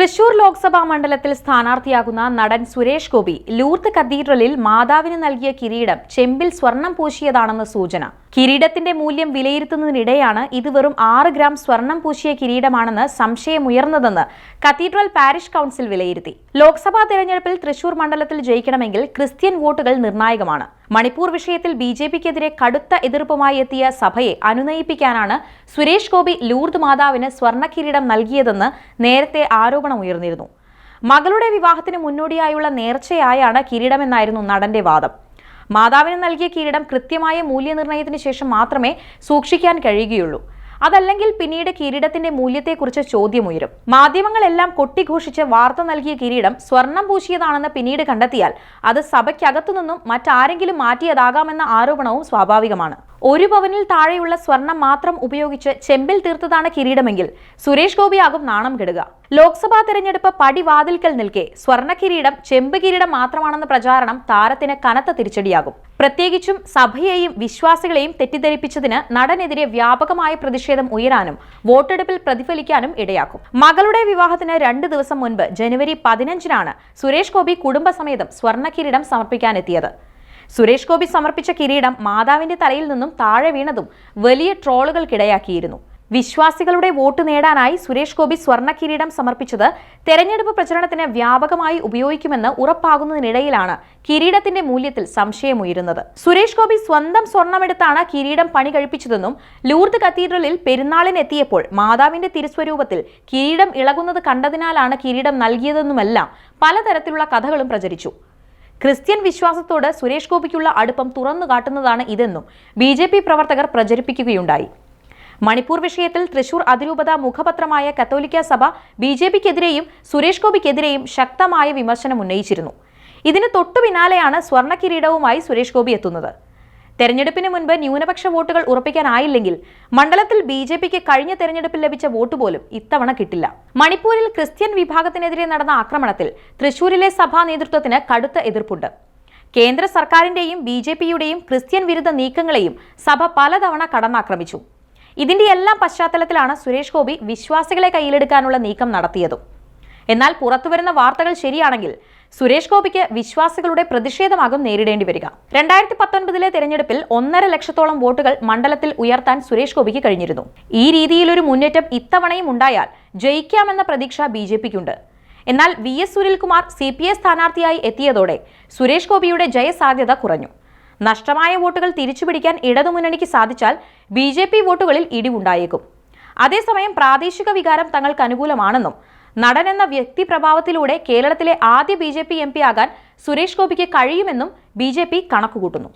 തൃശൂർ ലോക്സഭാ മണ്ഡലത്തിൽ സ്ഥാനാർത്ഥിയാകുന്ന നടൻ സുരേഷ് ഗോപി ലൂർത്ത് കത്തീഡ്രലിൽ മാതാവിന് നൽകിയ കിരീടം ചെമ്പിൽ സ്വർണം പൂശിയതാണെന്ന് സൂചന. കിരീടത്തിന്റെ മൂല്യം വിലയിരുത്തുന്നതിനിടെയാണ് ഇത് വെറും ആറ് ഗ്രാം സ്വർണം പൂശിയ കിരീടമാണെന്ന് സംശയമുയർന്നതെന്ന് കത്തീഡ്രൽ പാരിഷ് കൗൺസിൽ വിലയിരുത്തി. ലോക്സഭാ തെരഞ്ഞെടുപ്പിൽ തൃശൂർ മണ്ഡലത്തിൽ ജയിക്കണമെങ്കിൽ ക്രിസ്ത്യൻ വോട്ടുകൾ നിർണായകമാണ്. മണിപ്പൂർ വിഷയത്തിൽ ബി ജെ പിക്കെതിരെ കടുത്ത എതിർപ്പുമായി എത്തിയ സഭയെ അനുനയിപ്പിക്കാനാണ് സുരേഷ് ഗോപി ലൂർദ് മാതാവിന് സ്വർണ കിരീടം നൽകിയതെന്ന് നേരത്തെ ആരോപണമുയർന്നിരുന്നു മകളുടെ വിവാഹത്തിന് മുന്നോടിയായുള്ള നേർച്ചയായാണ് കിരീടമെന്നായിരുന്നു നടന്റെ വാദം. മാതാവിന് നൽകിയ കിരീടം കൃത്യമായ മൂല്യനിർണയത്തിന് ശേഷം മാത്രമേ സൂക്ഷിക്കാൻ കഴിയുകയുള്ളൂ. അതല്ലെങ്കിൽ പിന്നീട് കിരീടത്തിന്റെ മൂല്യത്തെക്കുറിച്ച് ചോദ്യമുയരും മാധ്യമങ്ങളെല്ലാം കൊട്ടിഘോഷിച്ച് വാർത്ത നൽകിയ കിരീടം സ്വർണം പൂശിയതാണെന്ന് പിന്നീട് കണ്ടെത്തിയാൽ അത് സഭയ്ക്കകത്തുനിന്നും മറ്റാരെങ്കിലും മാറ്റിയതാകാമെന്ന ആരോപണവും സ്വാഭാവികമാണ്. ഒരു പവനിൽ താഴെയുള്ള സ്വർണം മാത്രം ഉപയോഗിച്ച് ചെമ്പിൽ തീർത്തതാണ് കിരീടമെങ്കിൽ സുരേഷ് ഗോപിയാകും നാണം കെടുക. ലോക്സഭാ തെരഞ്ഞെടുപ്പ് പടിവാതിൽക്കൽ നിൽക്കെ സ്വർണ കിരീടം ചെമ്പ് കിരീടം മാത്രമാണെന്ന പ്രചാരണം താരത്തിന് കനത്ത തിരിച്ചടിയാകും. പ്രത്യേകിച്ചും സഭയെയും വിശ്വാസികളെയും തെറ്റിദ്ധരിപ്പിച്ചതിന് നടനെതിരെ വ്യാപകമായ പ്രതിഷേധം ഉയരാനും വോട്ടെടുപ്പിൽ പ്രതിഫലിക്കാനും ഇടയാക്കും. മകളുടെ വിവാഹത്തിന് രണ്ട് ദിവസം മുൻപ് ജനുവരി പതിനഞ്ചിനാണ് സുരേഷ് ഗോപി കുടുംബസമേതം സ്വർണ കിരീടം സമർപ്പിക്കാനെത്തിയത്. സുരേഷ് ഗോപി സമർപ്പിച്ച കിരീടം മാതാവിന്റെ തലയിൽ നിന്നും താഴെ വീണതും വലിയ ട്രോളുകൾക്കിടയാക്കിയിരുന്നു. വിശ്വാസികളുടെ വോട്ട് നേടാനായി സുരേഷ് ഗോപി സ്വർണ കിരീടം സമർപ്പിച്ചത് തെരഞ്ഞെടുപ്പ് പ്രചരണത്തിന് വ്യാപകമായി ഉപയോഗിക്കുമെന്ന് ഉറപ്പാകുന്നതിനിടയിലാണ് കിരീടത്തിന്റെ മൂല്യത്തിൽ സംശയമുയരുന്നത്. സുരേഷ് ഗോപി സ്വന്തം സ്വർണമെടുത്താണ് കിരീടം പണി കഴിപ്പിച്ചതെന്നും ലൂർദ് കത്തീഡ്രലിൽ പെരുന്നാളിനെത്തിയപ്പോൾ മാതാവിന്റെ തിരുസ്വരൂപത്തിൽ കിരീടം ഇളകുന്നത് കണ്ടതിനാലാണ് കിരീടം നൽകിയതെന്നുമെല്ലാം പലതരത്തിലുള്ള കഥകളും പ്രചരിച്ചു. ക്രിസ്ത്യൻ വിശ്വാസത്തോട് സുരേഷ് ഗോപിക്കുള്ള അടുപ്പം തുറന്നു കാട്ടുന്നതാണ് ഇതെന്നും ബി ജെ പി പ്രവർത്തകർ പ്രചരിപ്പിക്കുകയുണ്ടായി. മണിപ്പൂർ വിഷയത്തിൽ തൃശൂർ അതിരൂപത മുഖപത്രമായ കത്തോലിക്ക സഭ ബി ജെ പിക്കെതിരെയും സുരേഷ് ഗോപിക്കെതിരെയും ശക്തമായ വിമർശനം ഉന്നയിച്ചിരുന്നു. ഇതിന് തൊട്ടു പിന്നാലെയാണ് സ്വർണ കിരീടവുമായി സുരേഷ് ഗോപി എത്തുന്നത്. തെരഞ്ഞെടുപ്പിന് മുൻപ് ന്യൂനപക്ഷ വോട്ടുകൾ ഉറപ്പിക്കാനായില്ലെങ്കിൽ മണ്ഡലത്തിൽ ബി ജെ പിക്ക് കഴിഞ്ഞ തെരഞ്ഞെടുപ്പിൽ ലഭിച്ച വോട്ട് പോലും ഇത്തവണ കിട്ടില്ല. മണിപ്പൂരിൽ ക്രിസ്ത്യൻ വിഭാഗത്തിനെതിരെ നടന്ന ആക്രമണത്തിൽ തൃശൂരിലെ സഭാ നേതൃത്വത്തിന് കടുത്ത എതിർപ്പുണ്ട്. കേന്ദ്ര സർക്കാരിന്റെയും ബി ജെ പിയുടെയും ക്രിസ്ത്യൻ വിരുദ്ധ നീക്കങ്ങളെയും സഭ പലതവണ കടന്നാക്രമിച്ചു. ഇതിന്റെ എല്ലാം പശ്ചാത്തലത്തിലാണ് സുരേഷ് ഗോപി വിശ്വാസികളെ കയ്യിലെടുക്കാനുള്ള നീക്കം നടത്തിയതും. എന്നാൽ പുറത്തുവരുന്ന വാർത്തകൾ ശരിയാണെങ്കിൽ സുരേഷ് ഗോപിക്ക് വിശ്വാസികളുടെ പ്രതിഷേധമാകും നേരിടേണ്ടി വരിക. രണ്ടായിരത്തി പത്തൊൻപതിലെ തെരഞ്ഞെടുപ്പിൽ ഒന്നര ലക്ഷത്തോളം വോട്ടുകൾ മണ്ഡലത്തിൽ ഉയർത്താൻ സുരേഷ് ഗോപിക്ക് കഴിഞ്ഞിരുന്നു. ഈ രീതിയിലൊരു മുന്നേറ്റം ഇത്തവണയും ഉണ്ടായാൽ ജയിക്കാമെന്ന പ്രതീക്ഷ ബി ജെ പിക്കുണ്ട്. എന്നാൽ V S Sunilkumar C P A സ്ഥാനാർത്ഥിയായി എത്തിയതോടെ സുരേഷ് ഗോപിയുടെ ജയസാധ്യത കുറഞ്ഞു. നഷ്ടമായ വോട്ടുകൾ തിരിച്ചുപിടിക്കാൻ ഇടതുമുന്നണിക്ക് സാധിച്ചാൽ ബി ജെ പി വോട്ടുകളിൽ ഇടിവുണ്ടായേക്കും. അതേസമയം പ്രാദേശിക വികാരം തങ്ങൾക്ക് അനുകൂലമാണെന്നും നടൻ എന്ന വ്യക്തി പ്രഭാവത്തിലൂടെ കേരളത്തിലെ ആദ്യ B J P M P ആകാൻ സുരേഷ് ഗോപിക്ക് കഴിയുമെന്നും ബി ജെ പി കണക്കുകൂട്ടുന്നു.